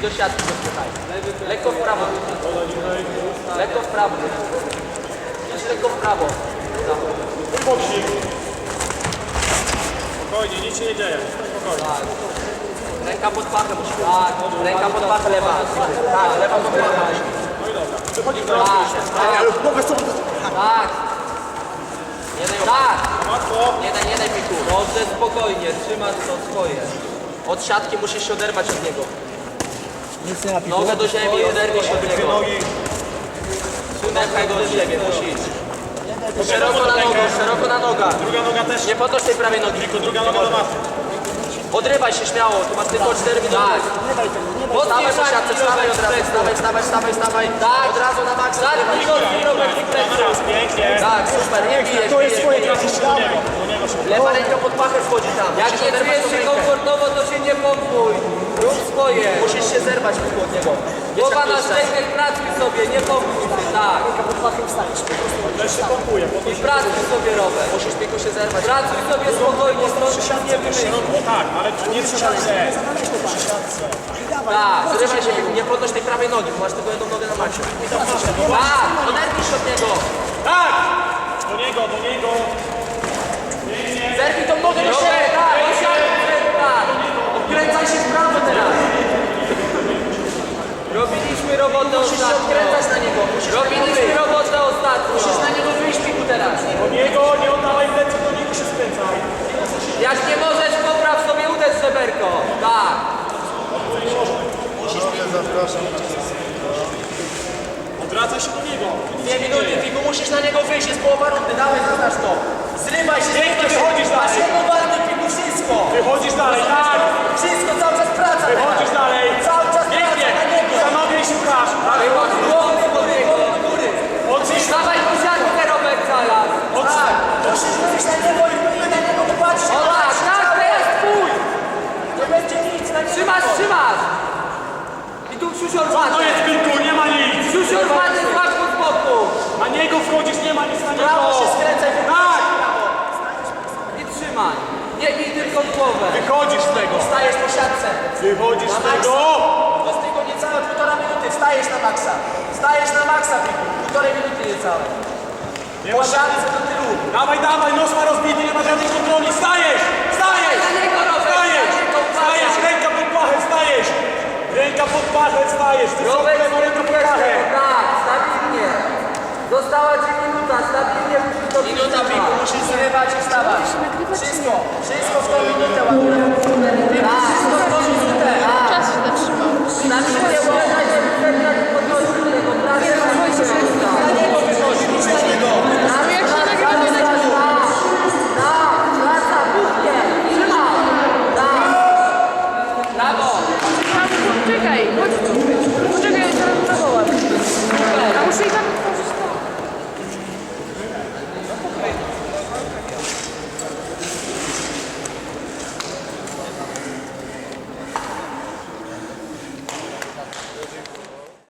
Do siatki go spytaj. Lekko w prawo. Lekko w prawo. Lekko w prawo. Tak. Boksik. Spokojnie, nic się nie dzieje. Spokojnie. Tak. Ręka pod pachę musi być. Tak. Ręka pod pachę lewa. Tak, lewa pod pachę. No i dobra. Wychodzi w Tak, tak. Tak. Nie daj tak. Łatwo. Nie daj, nie daj piku. Dobrze, spokojnie, trzymasz to swoje. Od siatki musisz się oderwać od niego. Nic nie napisz. Nogę do ziemi, oderwij się od niego. nogi. Udepchaj go do siebie, musisz. Szeroko szeroko na nogach. Druga noga też. Nie podnoś tej prawej nogi. Tylko druga noga do maty. Odrywaj się śmiało, tu masz tylko 4 minuty. Tak. Wstawaj po siatce, wstawaj od razu, wstawaj, wstawaj, wstawaj, wstawaj. Tak, od razu na maksa. Tak, Raz, pięknie. tak, super, nie bijesz, To jest się Lewa ręka pod pachę wchodzi tam. Jak nie czujesz się komfortowo, to się nie pompuj. Rób swoje. Musisz się zerwać od niego. Głowa na szczękę i pracuj sobie, nie pompuj się, tak. Pod też się pompuje. I pracuj sobie rower. Musisz tylko się zerwać. Pracuj sobie spokojnie, stąd nie wymyśl. Tak, ale nie przy siatce. Tak, zrywaj się, nie podnoś tej prawej nogi, bo masz tylko jedną nogę na maksie. Tak, oderwij się od niego. Tak! Do niego, do niego. Zerwij tą nogę do siebie, tak, do siebie, tak. Odkręcaj się w prawo teraz. Robiliśmy robotę Musisz się odkręcać na niego. Musisz Robiliśmy robotę ostatnio. Musisz na niego wyjść piku teraz. Do niego, nie oddawaj plecy, do niego się skręcaj. Jak nie możesz, popraw sobie uderz żeberko. Tak. Odwracaj się do niego. Dwie minuty, piku, musisz na niego wyjść, jest połowa rundy, dawaj, zaznacz to. Zrywaj się, zrywaj się. wychodzisz Masz dalej. jedną walkę, piku, wszystko. Wychodzisz dalej, tak! Wszystko, cały czas praca Wychodzisz teraz. dalej. Cały czas Pięknie. praca na niego. Za nogę i szukasz. Tak. Wychodź głowy do niego. Odcisk. Dawaj tu siatkę Robert zaraz. Tak, musisz wyjść na niego i my na niego popatrz. O tak, tak, teraz twój. Nie będzie nic na niego. Trzymasz, trzymasz. Tu Krzysior To jest kilku, nie ma nic. Krzysior Wadę złapł pod boku. Na niego wchodzisz, nie ma nic na niego. Prawo się skręcaj, Tak! I trzymaj. Nie bij tylko w głowę. Wychodzisz z tego. Wstajesz po siatce. Wychodzisz z tego. To jest tylko niecałe półtora minuty. Wstajesz na maksa. Wstajesz na maksa, piku. Półtorej minuty niecałe. Nie Po siatce do tyłu. Dawaj, dawaj, nos ma rozbity, nie ma żadnej kontroli. Stajesz! Stajesz! Na niego, Robert, Stajesz! na niego, Stajesz! Ręka pod pachę, stajesz! Ręka pod pachę, stajesz! Wysoko Robert, lewo, ręka pod pachę! Tak, stabilnie. Została ci minuta, stabilnie musisz to Minuta. Musisz zrywać i wstawać. Wszystko. Wszystko